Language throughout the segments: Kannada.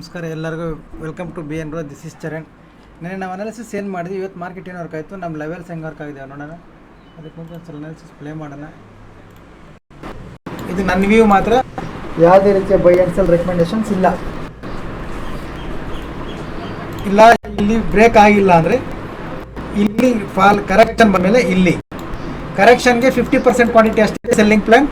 ನಮಸ್ಕಾರ, ಎಲ್ಲರಿಗೂ welcome to B N row this is Charan ನೆನೆ ನಾವು ಅನಾಲಿಸಿಸ್ ಏನು ಮಾಡಿದ್ವಿ? ಇವತ್ತು ಮಾರ್ಕೆಟ್ ಏನು ವರ್ಕ್ ಆಯಿತು? ನಮ್ಮ ಲೆವೆಲ್ಸ್ ಹೆಂಗೆ ವರ್ಕ್ ಆಗಿದೆ ನೋಡೋಣ. ಅದಕ್ಕೆ ಮುಂಚೆ ಒಂದು ಸಲ ಅನಾಲಿಸಿಸ್ ಪ್ಲೇ ಮಾಡೋಣ. ಇದು ನನ್ನ ವ್ಯೂ ಮಾತ್ರ. ಯಾವುದೇ ರೀತಿಯ ಬೈ ಆ್ಯಂಡ್ ಸೆಲ್ ರೆಕಮೆಂಡೇಶನ್ಸ್ ಇಲ್ಲ. ಇಲ್ಲ, ಇಲ್ಲಿ ಬ್ರೇಕ್ ಆಗಿಲ್ಲ ಅಂದರೆ ಇಲ್ಲಿ ಫಾಲ್ ಕರೆಕ್ಷನ್ ಬಂದಮೇಲೆ ಇಲ್ಲಿ. ಕರೆಕ್ಷನ್ಗೆ ಫಿಫ್ಟಿ ಪರ್ಸೆಂಟ್ ಕ್ವಾಂಟಿಟಿ ಅಷ್ಟೇ ಸೆಲ್ಲಿಂಗ್ ಪ್ಲ್ಯಾನ್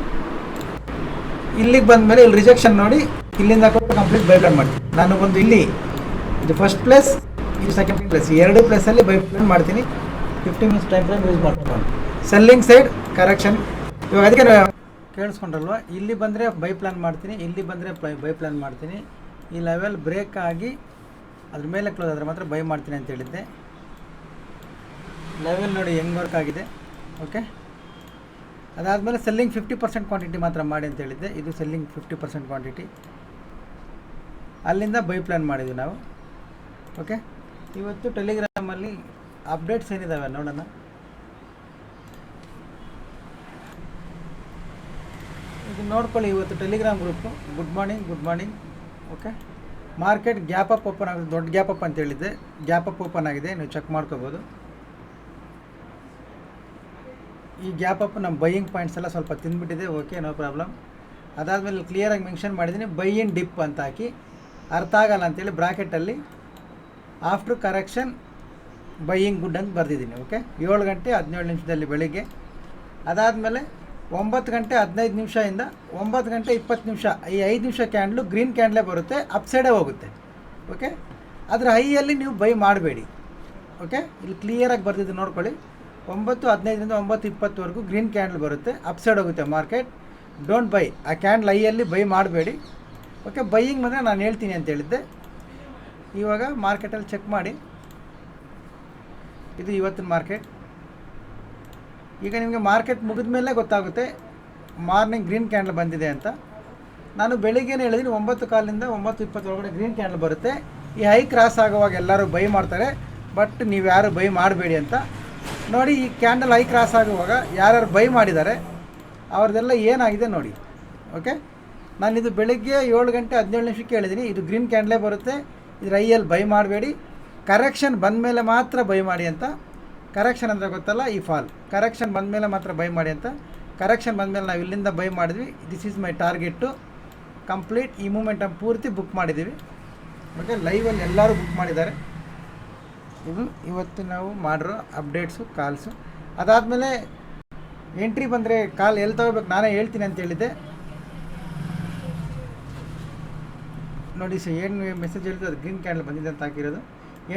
ಇಲ್ಲಿಗೆ ಬಂದಮೇಲೆ ಇಲ್ಲಿ ರಿಜೆಕ್ಷನ್ ನೋಡಿ ಇಲ್ಲಿಂದ ಕಂಪ್ಲೀಟ್ ಬೈ ಪ್ಲಾನ್ ಮಾಡ್ತೀನಿ. ನಾನು ಬಂದು ಇಲ್ಲಿ, ಇದು ಫಸ್ಟ್ ಪ್ಲೇಸ್ ಇದು ಸೆಕೆಂಡ್ ಪ್ಲೇಸ್ ಎರಡು ಪ್ಲೇಸಲ್ಲಿ ಬೈ ಪ್ಲಾನ್ ಮಾಡ್ತೀನಿ. Fifty minutes time frame use ಮಾಡ್ಕೊಂಡು ಸೆಲ್ಲಿಂಗ್ ಸೈಡ್ ಕರೆಕ್ಷನ್ ಇವಾಗ ಅದಕ್ಕೆ ಕೇಳಿಸ್ಕೊಂಡ್ರಲ್ವ? ಇಲ್ಲಿ ಬಂದರೆ ಬೈ ಪ್ಲಾನ್ ಮಾಡ್ತೀನಿ, ಇಲ್ಲಿ ಬಂದರೆ ಬೈ ಪ್ಲಾನ್ ಮಾಡ್ತೀನಿ. ಈ ಲೆವೆಲ್ ಬ್ರೇಕ್ ಆಗಿ ಅದ್ರ ಮೇಲೆ ಕ್ಲೋಸ್ ಆದರೆ ಮಾತ್ರ ಬೈ ಮಾಡ್ತೀನಿ ಅಂತ ಹೇಳಿದ್ದೆ. ಲೆವೆಲ್ ನೋಡಿ ಹೆಂಗೆ ವರ್ಕ್ ಆಗಿದೆ. ಓಕೆ ಅದಾದಮೇಲೆ ಸೆಲ್ಲಿಂಗ್ ಫಿಫ್ಟಿ ಪರ್ಸೆಂಟ್ ಕ್ವಾಂಟಿಟಿ ಮಾತ್ರ ಮಾಡಿ ಅಂತ ಹೇಳಿದ್ದೆ. ಇದು ಸೆಲ್ಲಿಂಗ್ ಫಿಫ್ಟಿ ಪರ್ಸೆಂಟ್ ಕ್ವಾಂಟಿಟಿ ಅಲ್ಲಿಂದ ಬೈ ಪ್ಲ್ಯಾನ್ ಮಾಡಿದ್ವಿ ನಾವು. ಓಕೆ ಇವತ್ತು ಟೆಲಿಗ್ರಾಮಲ್ಲಿ ಅಪ್ಡೇಟ್ಸ್ ಏನಿದ್ದಾವೆ ನೋಡೋಣ. ಇದು ನೋಡ್ಕೊಳ್ಳಿ ಇವತ್ತು Telegram group good morning good morning okay market gap up open ಆಗಿದೆ ದೊಡ್ಡ ಗ್ಯಾಪ್ ಅಪ್ ಅಂತ ಹೇಳಿದ್ದೆ. ಗ್ಯಾಪ್ ಅಪ್ ಓಪನ್ ಆಗಿದೆ. ನೀವು ಚೆಕ್ ಮಾಡ್ಕೋಬೋದು. ಈ ಗ್ಯಾಪ್ ಅಪ್ ನಮ್ಮ ಬೈಯಿಂಗ್ ಪಾಯಿಂಟ್ಸ್ ಎಲ್ಲ ಸ್ವಲ್ಪ ತಿಂದ್ಬಿಟ್ಟಿದೆ. ಓಕೆ ನೋ ಪ್ರಾಬ್ಲಮ್ ಅದಾದಮೇಲೆ ಕ್ಲಿಯರಾಗಿ ಮೆನ್ಷನ್ ಮಾಡಿದ್ದೀನಿ. ಬೈ ಇನ್ ಡಿಪ್ ಅಂತ ಹಾಕಿ. ಅರ್ಥ ಆಗಲ್ಲ ಅಂತೇಳಿ ಬ್ರಾಕೆಟಲ್ಲಿ ಆಫ್ಟರ್ ಕರೆಕ್ಷನ್ ಬೈಯಿಂಗ್ ಗುಡ್ ಅಂತ ಬರೆದಿದ್ದೀನಿ ಓಕೆ ಏಳು ಗಂಟೆ ಹದಿನೇಳು ನಿಮಿಷದಲ್ಲಿ ಬೆಳಿಗ್ಗೆ. ಅದಾದಮೇಲೆ ಒಂಬತ್ತು ಗಂಟೆ ಹದಿನೈದು ನಿಮಿಷದಿಂದ ಒಂಬತ್ತು ಗಂಟೆ ಇಪ್ಪತ್ತು ನಿಮಿಷ, ಈ ಐದು ನಿಮಿಷ ಕ್ಯಾಂಡ್ಲು ಗ್ರೀನ್ ಕ್ಯಾಂಡ್ಲೇ ಬರುತ್ತೆ ಅಪ್ ಸೈಡೇ ಹೋಗುತ್ತೆ ಓಕೆ ಅದರ ಹೈಯಲ್ಲಿ ನೀವು ಬೈ ಮಾಡಬೇಡಿ ಓಕೆ ಇಲ್ಲಿ ಕ್ಲಿಯರಾಗಿ ಬರ್ದಿದ್ದು ನೋಡ್ಕೊಳ್ಳಿ. ಒಂಬತ್ತು ಹದಿನೈದರಿಂದ ಒಂಬತ್ತು ಇಪ್ಪತ್ತುವರೆಗೂ ಗ್ರೀನ್ ಕ್ಯಾಂಡ್ಲ್ ಬರುತ್ತೆ ಅಪ್ಸೈಡ್ ಹೋಗುತ್ತೆ ಮಾರ್ಕೆಟ್ ಡೋಂಟ್ ಬೈ ಆ ಕ್ಯಾಂಡ್ಲ್ ಐಯಲ್ಲಿ ಬೈ ಮಾಡಬೇಡಿ. ಓಕೆ ಬೈಯಿಂಗ್ ಬಂದರೆ ನಾನು ಹೇಳ್ತೀನಿ ಅಂತ ಹೇಳಿದ್ದೆ. ಇವಾಗ ಮಾರ್ಕೆಟಲ್ಲಿ ಚೆಕ್ ಮಾಡಿ. ಇದು ಇವತ್ತಿನ ಮಾರ್ಕೆಟ್ ಈಗ ನಿಮಗೆ ಮಾರ್ಕೆಟ್ ಮುಗಿದ ಮೇಲೆ ಗೊತ್ತಾಗುತ್ತೆ ಮಾರ್ನಿಂಗ್ ಗ್ರೀನ್ ಕ್ಯಾಂಡಲ್ ಬಂದಿದೆ ಅಂತ. ನಾನು ಬೆಳಿಗ್ಗೆನೇ ಹೇಳಿದ್ದೀನಿ ಒಂಬತ್ತು ಕಾಲಿಂದ ಒಂಬತ್ತು ಇಪ್ಪತ್ತೊಳಗಡೆ ಗ್ರೀನ್ ಕ್ಯಾಂಡಲ್ ಬರುತ್ತೆ. ಈ ಹೈ ಕ್ರಾಸ್ ಆಗುವಾಗ ಎಲ್ಲರೂ ಬೈ ಮಾಡ್ತಾರೆ ಬಟ್ ನೀವು ಯಾರು ಬೈ ಮಾಡಬೇಡಿ ಅಂತ. ನೋಡಿ, ಈ ಕ್ಯಾಂಡಲ್ ಹೈ ಕ್ರಾಸ್ ಆಗುವಾಗ ಯಾರ್ಯಾರು ಬೈ ಮಾಡಿದ್ದಾರೆ, ಅವ್ರದ್ದೆಲ್ಲ ಏನಾಗಿದೆ ನೋಡಿ. ಓಕೆ ನಾನಿದು ಬೆಳಗ್ಗೆ ಏಳು ಗಂಟೆ ಹದಿನೇಳು ನಿಮಿಷಕ್ಕೆ ಹೇಳಿದ್ದೀನಿ ಇದು ಗ್ರೀನ್ ಕ್ಯಾಂಡ್ಲೇ ಬರುತ್ತೆ. ಇದು ರೈಯಲ್ಲಿ ಬೈ ಮಾಡಬೇಡಿ. ಕರೆಕ್ಷನ್ ಬಂದಮೇಲೆ ಮಾತ್ರ ಬೈ ಮಾಡಿ ಅಂತ. ಕರೆಕ್ಷನ್ ಅಂದರೆ ಗೊತ್ತಲ್ಲ, ಈ ಫಾಲ್. ಕರೆಕ್ಷನ್ ಬಂದಮೇಲೆ ಮಾತ್ರ ಬೈ ಮಾಡಿ ಅಂತ. ಕರೆಕ್ಷನ್ ಬಂದಮೇಲೆ ನಾವು ಇಲ್ಲಿಂದ ಬೈ ಮಾಡಿದ್ವಿ. This is my target complete ಈ ಮೂಮೆಂಟನ್ನು ಪೂರ್ತಿ ಬುಕ್ ಮಾಡಿದ್ದೀವಿ. ಓಕೆ ಲೈವಲ್ಲಿ ಎಲ್ಲರೂ ಬುಕ್ ಮಾಡಿದ್ದಾರೆ. ಇದು ಇವತ್ತು ನಾವು ಮಾಡಿರೋ ಅಪ್ಡೇಟ್ಸು ಕಾಲ್ಸು ಅದಾದಮೇಲೆ ಎಂಟ್ರಿ ಬಂದರೆ ಕಾಲ್ ಎಲ್ಲಿ ತಗೋಬೇಕು ನಾನೇ ಹೇಳ್ತೀನಿ ಅಂತ ಹೇಳಿದ್ದೆ. ನೋಡಿ ಸರ್, ಏನು ಮೆಸೇಜ್ ಹೇಳಿದ್ರು ಅದು ಗ್ರೀನ್ ಕ್ಯಾಂಡಲ್ ಬಂದಿದೆ ಅಂತ ಹಾಕಿರೋದು.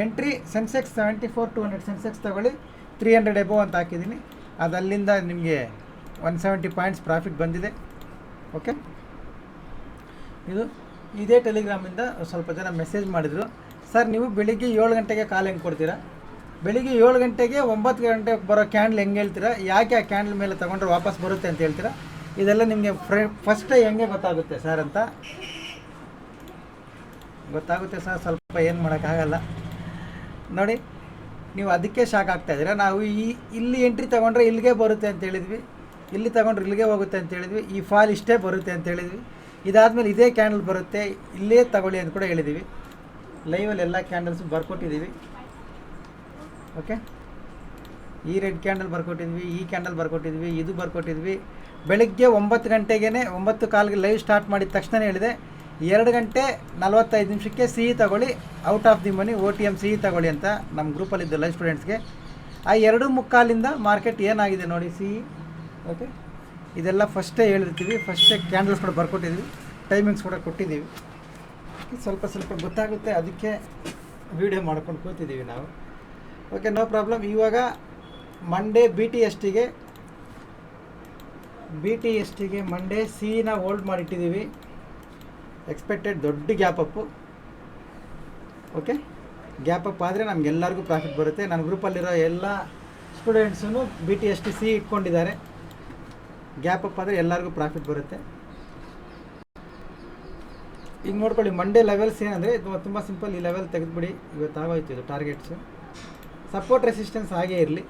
Entry Sensex seventy four two hundred Sensex ತಗೊಳ್ಳಿ. ತ್ರೀ ಹಂಡ್ರೆಡ್ ಎಬೋ ಅಂತ ಹಾಕಿದ್ದೀನಿ. ಅದು ಅಲ್ಲಿಂದ ನಿಮಗೆ ಒನ್ ಸೆವೆಂಟಿ ಪಾಯಿಂಟ್ಸ್ ಪ್ರಾಫಿಟ್ ಬಂದಿದೆ. ಓಕೆ ಇದು ಇದೇ ಟೆಲಿಗ್ರಾಮಿಂದ ಸ್ವಲ್ಪ ಜನ ಮೆಸೇಜ್ ಮಾಡಿದರು. ಸರ್ ನೀವು ಬೆಳಿಗ್ಗೆ ಏಳು ಗಂಟೆಗೆ ಕಾಲ್ ಹೆಂಗೆ ಕೊಡ್ತೀರಾ? ಬೆಳಿಗ್ಗೆ ಏಳು ಗಂಟೆಗೆ ಒಂಬತ್ತು ಗಂಟೆಗೆ ಬರೋ ಕ್ಯಾಂಡ್ಲ್ ಹೆಂಗೆ ಹೇಳ್ತೀರಾ? ಯಾಕೆ ಆ ಕ್ಯಾಂಡ್ಲ್ ಮೇಲೆ ತೊಗೊಂಡ್ರೆ ವಾಪಸ್ ಬರುತ್ತೆ ಅಂತ ಹೇಳ್ತೀರಾ? ಇದೆಲ್ಲ ನಿಮಗೆ ಫ್ರೆ ಫಸ್ಟೇ ಹೆಂಗೆ ಗೊತ್ತಾಗುತ್ತೆ ಸರ್ ಅಂತ? ಗೊತ್ತಾಗುತ್ತೆ ಸರ್, ಸ್ವಲ್ಪ ಏನು ಮಾಡೋಕ್ಕಾಗಲ್ಲ. ನೋಡಿ, ನೀವು ಅದಕ್ಕೆ ಶಾಕ್ ಆಗ್ತಾ ಇದ್ದೀರಾ? ನಾವು ಈ, ಇಲ್ಲಿ ಎಂಟ್ರಿ ತೊಗೊಂಡ್ರೆ ಇಲ್ಲಿಗೆ ಬರುತ್ತೆ ಅಂತ ಹೇಳಿದ್ವಿ. ಇಲ್ಲಿ ತೊಗೊಂಡ್ರೆ ಇಲ್ಲಿಗೆ ಹೋಗುತ್ತೆ ಅಂತ ಹೇಳಿದ್ವಿ. ಈ ಫಾಲ್ ಇಷ್ಟೇ ಬರುತ್ತೆ ಅಂತ ಹೇಳಿದ್ವಿ. ಇದಾದಮೇಲೆ ಇದೇ ಕ್ಯಾಂಡಲ್ ಬರುತ್ತೆ, ಇಲ್ಲೇ ತಗೊಳ್ಳಿ ಅಂತ ಕೂಡ ಹೇಳಿದ್ದೀವಿ ಲೈವಲ್ಲಿ ಎಲ್ಲ ಕ್ಯಾಂಡಲ್ಸು ಬರ್ಕೊಟ್ಟಿದ್ದೀವಿ. ಓಕೆ ಈ ರೆಡ್ ಕ್ಯಾಂಡಲ್ ಬರ್ಕೊಟ್ಟಿದ್ವಿ, ಈ ಕ್ಯಾಂಡಲ್ ಬರ್ಕೊಟ್ಟಿದ್ವಿ, ಇದು ಬರ್ಕೊಟ್ಟಿದ್ವಿ. ಬೆಳಗ್ಗೆ ಒಂಬತ್ತು ಗಂಟೆಗೇ ಒಂಬತ್ತು ಕಾಲಿಗೆ ಲೈವ್ ಸ್ಟಾರ್ಟ್ ಮಾಡಿದ ತಕ್ಷಣ ಹೇಳಿದೆ. ಎರಡು ಗಂಟೆ ನಲವತ್ತೈದು ನಿಮಿಷಕ್ಕೆ ಸಿಹಿ ತಗೊಳ್ಳಿ out of the money O T M ಸಿಹಿ ತಗೊಳ್ಳಿ ಅಂತ ನಮ್ಮ ಗ್ರೂಪಲ್ಲಿದ್ದು ಲೈವ್ ಸ್ಟೂಡೆಂಟ್ಸ್ಗೆ ಆ ಎರಡು ಮುಕ್ಕಾಲಿಂದ ಮಾರ್ಕೆಟ್ ಏನಾಗಿದೆ ನೋಡಿ, ಸಿಹಿ. ಓಕೆ ಇದೆಲ್ಲ ಫಸ್ಟೇ ಹೇಳಿರ್ತೀವಿ ಫಸ್ಟೇ ಕ್ಯಾಂಡಲ್ಸ್ ಕೂಡ ಬರ್ಕೊಟ್ಟಿದ್ವಿ ಟೈಮಿಂಗ್ಸ್ ಕೂಡ ಕೊಟ್ಟಿದ್ದೀವಿ. ಸ್ವಲ್ಪ ಸ್ವಲ್ಪ ಗೊತ್ತಾಗುತ್ತೆ, ಅದಕ್ಕೆ ವೀಡಿಯೋ ಮಾಡ್ಕೊಂಡು ಕೂತಿದ್ದೀವಿ ನಾವು. ಓಕೆ ನೋ ಪ್ರಾಬ್ಲಮ್ ಇವಾಗ ಮಂಡೇ ಬಿ ಟಿ ಎಸ್ ಟಿಗೆ ಬಿ ಟಿ ಎಸ್ ಟಿಗೆ ಮಂಡೇ ಸಿಹಿನ ಹೋಲ್ಡ್ ಮಾಡಿಟ್ಟಿದ್ದೀವಿ. ಎಕ್ಸ್ಪೆಕ್ಟೆಡ್ ದೊಡ್ಡ gap up okay gap up ಆದರೆ ನಮಗೆಲ್ಲರಿಗೂ ಪ್ರಾಫಿಟ್ ಬರುತ್ತೆ. ನನ್ನ ಗ್ರೂಪಲ್ಲಿರೋ ಎಲ್ಲ students B T S T C ಇಟ್ಕೊಂಡಿದ್ದಾರೆ. ಗ್ಯಾಪ್ ಅಪ್ ಆದರೆ ಎಲ್ಲರಿಗೂ ಪ್ರಾಫಿಟ್ ಬರುತ್ತೆ. ಈಗ ನೋಡ್ಕೊಳ್ಳಿ ಮಂಡೇ ಲೆವೆಲ್ಸ್ ಏನಂದರೆ ತುಂಬ ಸಿಂಪಲ್ ಈ ಲೆವೆಲ್ ತೆಗೆದುಬಿಡಿ. ಇವತ್ತು ಆಗೋಯ್ತು ಇದು ಟಾರ್ಗೆಟ್ಸು ಸಪೋರ್ಟ್ ರೆಸಿಸ್ಟೆನ್ಸ್ ಹಾಗೇ ಇರಲಿ.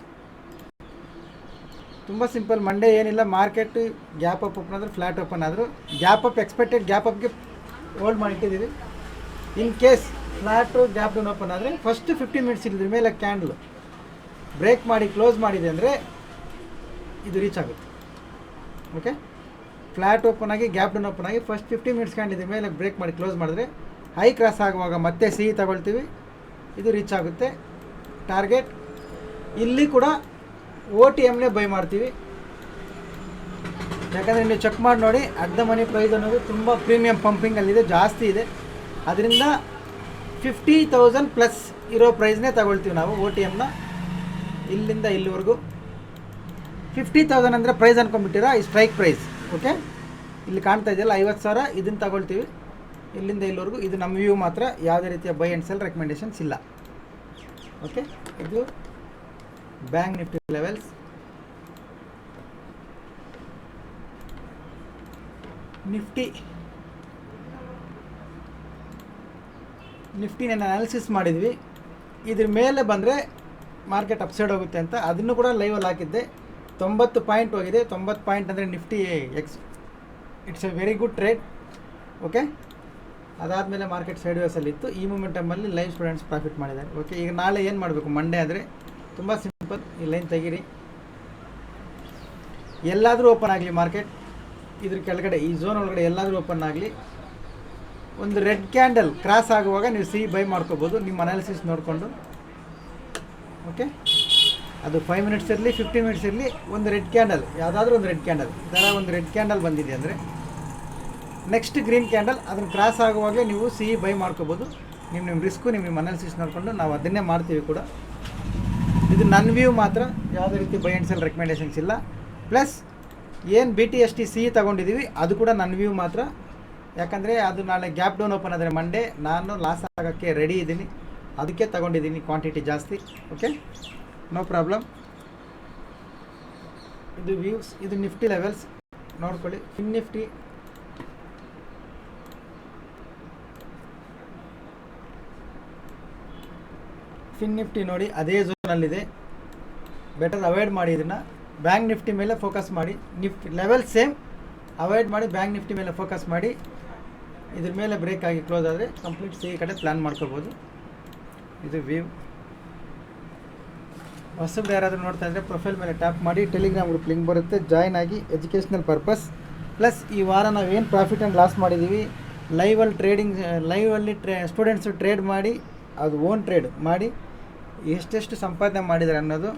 ತುಂಬ ಸಿಂಪಲ್ ಮಂಡೇ ಏನಿಲ್ಲ ಮಾರ್ಕೆಟ್ ಗ್ಯಾಪ್ ಅಪ್ ಓಪನ್ ಆದರೂ ಫ್ಲಾಟ್ ಓಪನ್ ಆದರೂ ಗ್ಯಾಪ್ ಅಪ್ ಎಕ್ಸ್ಪೆಕ್ಟೆಡ್ ಗ್ಯಾಪ್ ಅಪ್ಗೆ hold ಮಾಡಿಟ್ಟಿದ್ದೀವಿ in case flat gap down open ಆದರೆ ಫಸ್ಟ್ ಫಿಫ್ಟೀನ್ ಮಿನಿಟ್ಸ್ ಇದ್ರ ಮೇಲೆ ಕ್ಯಾಂಡ್ಲು ಬ್ರೇಕ್ ಮಾಡಿ ಕ್ಲೋಸ್ ಮಾಡಿದೆ ಅಂದರೆ ಇದು ರೀಚ್ ಆಗುತ್ತೆ. ಓಕೆ ಫ್ಲಾಟ್ ಓಪನ್ ಆಗಿ ಗ್ಯಾಪ್ ಡೌನ್ ಓಪನ್ ಆಗಿ ಫಸ್ಟ್ ಫಿಫ್ಟೀನ್ ಮಿನಿಟ್ಸ್ ಕ್ಯಾಂಡ್ ಮೇಲೆ ಬ್ರೇಕ್ ಮಾಡಿ ಕ್ಲೋಸ್ ಮಾಡಿದ್ರೆ ಹೈ ಕ್ರಾಸ್ ಆಗುವಾಗ ಮತ್ತೆ ಸಿಹಿ ತಗೊಳ್ತೀವಿ. ಇದು ರೀಚ್ ಆಗುತ್ತೆ. ಟಾರ್ಗೆಟ್ ಇಲ್ಲಿ ಕೂಡ ಓ ಟಿ ಎಮ್ನೇ ಬೈ ಮಾಡ್ತೀವಿ. ಯಾಕಂದರೆ ನೀವು ಚೆಕ್ ಮಾಡಿ ನೋಡಿ, ಅರ್ಧ ಮನಿ ಪ್ರೈಸ್ ಅನ್ನೋದು ತುಂಬ ಪ್ರೀಮಿಯಂ ಪಂಪಿಂಗಲ್ಲಿದೆ ಜಾಸ್ತಿ ಇದೆ. ಅದರಿಂದ ಫಿಫ್ಟಿ ತೌಸಂಡ್ ಪ್ಲಸ್ ಇರೋ ಪ್ರೈಸ್ನೇ ತಗೊಳ್ತೀವಿ ನಾವು ಓ ಟಿ ಎಮ್ನ ಇಲ್ಲಿಂದ ಇಲ್ಲಿವರೆಗೂ ಫಿಫ್ಟಿ ತೌಸಂಡ್ ಅಂದರೆ ಪ್ರೈಸ್ ಅನ್ಕೊಂಡ್ಬಿಟ್ಟಿರಾ, ಈ ಸ್ಟ್ರೈಕ್ ಪ್ರೈಸ್ ಓಕೆ ಇಲ್ಲಿ ಕಾಣ್ತಾ ಇದೆಯಲ್ಲ, ಐವತ್ತು ಸಾವಿರ, ಇದನ್ನು ತಗೊಳ್ತೀವಿ. ಇಲ್ಲಿಂದ ಇಲ್ಲಿವರೆಗೂ ಇದು ನಮ್ಮ ವ್ಯೂ ಮಾತ್ರ, ಯಾವುದೇ ರೀತಿಯ ಬೈ ಆ್ಯಂಡ್ ಸೆಲ್ ರೆಕಮೆಂಡೇಷನ್ಸ್ ಇಲ್ಲ. ಓಕೆ ಇದು ಬ್ಯಾಂಕ್ ನಿಫ್ಟಿ ಲೆವೆಲ್ಸ್ ನಿಫ್ಟಿ. ನಿಫ್ಟಿನ ಅನಾಲಿಸಿಸ್ ಮಾಡಿದ್ವಿ. ಇದ್ರ ಮೇಲೆ ಬಂದರೆ ಮಾರ್ಕೆಟ್ ಅಪ್ಸೈಡ್ ಹೋಗುತ್ತೆ ಅಂತ. ಅದನ್ನು ಕೂಡ ಲೈವಲ್ಲಿ ಹಾಕಿದ್ದೆ. ತೊಂಬತ್ತು ಪಾಯಿಂಟ್ ಹೋಗಿದೆ. ತೊಂಬತ್ತು ಪಾಯಿಂಟ್ ಅಂದರೆ Nifty x it's a very good trade okay ಅದಾದಮೇಲೆ ಮಾರ್ಕೆಟ್ ಸೈಡ್ ವೇಸಲ್ಲಿತ್ತು ಈ ಮೂಮೆಂಟಮಲ್ಲಿ ಲೈವ್ ಸ್ಟೂಡೆಂಟ್ಸ್ ಪ್ರಾಫಿಟ್ ಮಾಡಿದ್ದಾರೆ. ಓಕೆ ಈಗ ನಾಳೆ ಏನು ಮಾಡಬೇಕು? ಮಂಡೇ ಆದರೆ ತುಂಬ ಸಿಂಪಲ್ ಈ ಲೈನ್ ತೆಗೀರಿ. ಎಲ್ಲಾದರೂ ಓಪನ್ ಆಗಲಿ ಮಾರ್ಕೆಟ್ ಇದ್ರ ಕೆಳಗಡೆ, ಈ ಝೋನ್ ಒಳಗಡೆ ಎಲ್ಲಾದರೂ ಓಪನ್ ಆಗಲಿ, ಒಂದು ರೆಡ್ ಕ್ಯಾಂಡಲ್ ಕ್ರಾಸ್ ಆಗುವಾಗ ನೀವು ಸಿ ಬೈ ಮಾಡ್ಕೋಬೋದು, ನಿಮ್ಮ ಅನಾಲಿಸಿಸ್ ನೋಡಿಕೊಂಡು. ಓಕೆ ಅದು ಫೈವ್ ಮಿನಿಟ್ಸ್ ಇರಲಿ ಫಿಫ್ಟಿ ಮಿನಿಟ್ಸ್ ಇರಲಿ, ಒಂದು ರೆಡ್ ಕ್ಯಾಂಡಲ್ ಯಾವುದಾದ್ರೂ ಒಂದು ರೆಡ್ ಕ್ಯಾಂಡಲ್ ಈ ಥರ ಒಂದು ರೆಡ್ ಕ್ಯಾಂಡಲ್ ಬಂದಿದೆ ಅಂದರೆ ನೆಕ್ಸ್ಟ್ ಗ್ರೀನ್ ಕ್ಯಾಂಡಲ್ ಅದನ್ನು ಕ್ರಾಸ್ ಆಗುವಾಗಲೇ ನೀವು ಸಿ ಬೈ ಮಾಡ್ಕೋಬೋದು. ನಿಮ್ಮ ನಿಮ್ಮ ರಿಸ್ಕು ನಿಮ್ಮ ನಿಮ್ಮ ಅನಾಲಿಸಿಸ್ ನೋಡಿಕೊಂಡು ನಾವು ಅದನ್ನೇ ಮಾಡ್ತೀವಿ ಕೂಡ. ಇದು ನನ್ನ ವ್ಯೂ ಮಾತ್ರ, ಯಾವುದೇ ರೀತಿ ಬೈ ಆ್ಯಂಡ್ ಸೆಲ್ ರೆಕಮೆಂಡೇಷನ್ಸ್ ಇಲ್ಲ. ಪ್ಲಸ್ ಏನು B T S T C ತಗೊಂಡಿದ್ದೀವಿ ಅದು ಕೂಡ ನನ್ನ ವ್ಯೂ ಮಾತ್ರ. ಯಾಕಂದರೆ ಅದು ನಾಳೆ ಗ್ಯಾಪ್ ಡೌನ್ ಓಪನ್ ಆದರೆ ಮಂಡೇ ನಾನು ಲಾಸ್ ಆಗೋಕ್ಕೆ ರೆಡಿ ಇದ್ದೀನಿ. ಅದಕ್ಕೆ ತಗೊಂಡಿದ್ದೀನಿ ಕ್ವಾಂಟಿಟಿ ಜಾಸ್ತಿ ಓಕೆ ನೋ ಪ್ರಾಬ್ಲಮ್ ಇದು ವ್ಯೂಸ್ ಇದು ನಿಫ್ಟಿ ಲೆವೆಲ್ಸ್ ನೋಡ್ಕೊಳ್ಳಿ. ಫಿನ್ ನಿಫ್ಟಿ ಫಿನ್ ನಿಫ್ಟಿ ನೋಡಿ, ಅದೇ ಝೋನಲ್ಲಿದೆ ಬೆಟರ್ ಅವಾಯ್ಡ್ ಮಾಡಿ ಇದನ್ನು. ಬ್ಯಾಂಕ್ ನಿಫ್ಟಿ ಮೇಲೆ ಫೋಕಸ್ ಮಾಡಿ. ನಿಫ್ಟಿ ಲೆವೆಲ್ ಸೇಮ್ ಅವಾಯ್ಡ್ ಮಾಡಿ ಬ್ಯಾಂಕ್ ನಿಫ್ಟಿ ಮೇಲೆ ಫೋಕಸ್ ಮಾಡಿ. ಇದ್ರ ಮೇಲೆ ಬ್ರೇಕ್ ಆಗಿ ಕ್ಲೋಸ್ ಆದರೆ ಕಂಪ್ಲೀಟ್ ಸಿ ಕಡೆ ಪ್ಲ್ಯಾನ್ ಮಾಡ್ಕೋಬೋದು. ಇದು ವ್ಯೂ ಹೊಸಬ್ರು ಯಾರಾದರೂ ನೋಡ್ತಾ ಇದ್ದರೆ ಪ್ರೊಫೈಲ್ ಮೇಲೆ ಟ್ಯಾಪ್ ಮಾಡಿ. ಟೆಲಿಗ್ರಾಮ್ ಗ್ರೂಪ್ ಲಿಂಕ್ ಬರುತ್ತೆ. ಜಾಯ್ನ್ ಆಗಿ ಎಜುಕೇಷ್ನಲ್ ಪರ್ಪಸ್ ಪ್ಲಸ್ ಈ ವಾರ ನಾವು ಏನು ಪ್ರಾಫಿಟ್ ಆ್ಯಂಡ್ ಲಾಸ್ ಮಾಡಿದ್ದೀವಿ ಲೈವಲ್ಲಿ ಟ್ರೇಡಿಂಗ್ ಲೈವಲ್ಲಿ ಟ್ರೇ ಸ್ಟೂಡೆಂಟ್ಸು ಟ್ರೇಡ್ ಮಾಡಿ. ಅದು ಓನ್ ಟ್ರೇಡ್ ಮಾಡಿ. ಎಷ್ಟೆಷ್ಟು ಸಂಪಾದನೆ ಮಾಡಿದ್ದಾರೆ ಅನ್ನೋದು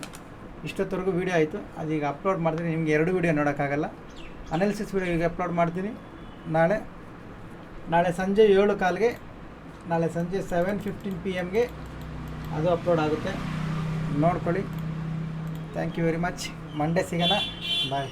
ಇಷ್ಟೊತ್ತವರೆಗೂ ವೀಡಿಯೋ ಆಯಿತು. ಅದೀಗ ಅಪ್ಲೋಡ್ ಮಾಡ್ತೀನಿ. ನಿಮಗೆ ಎರಡು ವೀಡಿಯೋ ನೋಡೋಕ್ಕಾಗಲ್ಲ. ಅನಾಲಿಸಿಸ್ ವೀಡಿಯೋ ಈಗ ಅಪ್ಲೋಡ್ ಮಾಡ್ತೀನಿ. ನಾಳೆ ನಾಳೆ ಸಂಜೆ ಏಳು ಕಾಲ್ಗೆ, ನಾಳೆ ಸಂಜೆ ಸೆವೆನ್ ಫಿಫ್ಟೀನ್ ಪಿ ಎಮ್ಗೆ ಅದು ಅಪ್ಲೋಡ್ ಆಗುತ್ತೆ. ನೋಡ್ಕೊಳ್ಳಿ. Thank you very much Monday ಸಿಗೋಣ. ಬಾಯ್